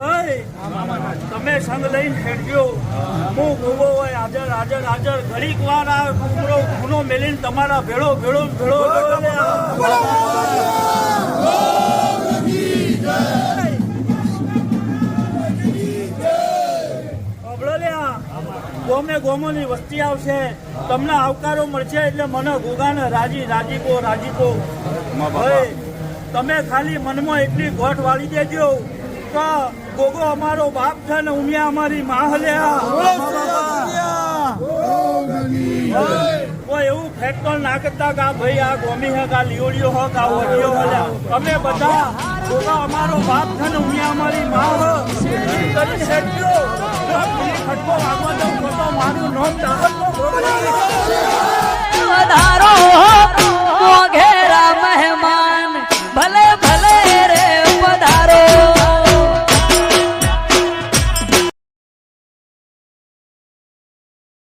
તમે સંગ લઈને હેડજો. હું ગોગો હોય હાજર હાજર હાજર. ઘડીક વાર આ કુકરો ખૂનો મેલીને તમારા ભેળો ભેળો ભેળો. ગોમે ગોમોની વસ્તી આવશે. તમને આવકારો મળશે એટલે મને ગોગાને રાજી રાજીપો રાજીપો તમે ખાલી મનમાં એટલી ગોઠ વાળી દેજો. કે ગોગો અમારો બાપ છે ને ઉમિયા અમારી માં હલ્યા કોઈ એવું ફેક્ટર ના કરતા કે ભાઈ આ ગોમી હે કા લીઓડીઓ હો કા ઓડિયો હલ્યા તમે બધા ગોગો અમારો બાપ છે ને ઉમિયા અમારી માં હો. કરી હેડ્યો ખટકો વાગવા દઉં તો મારું નોમ ચાહત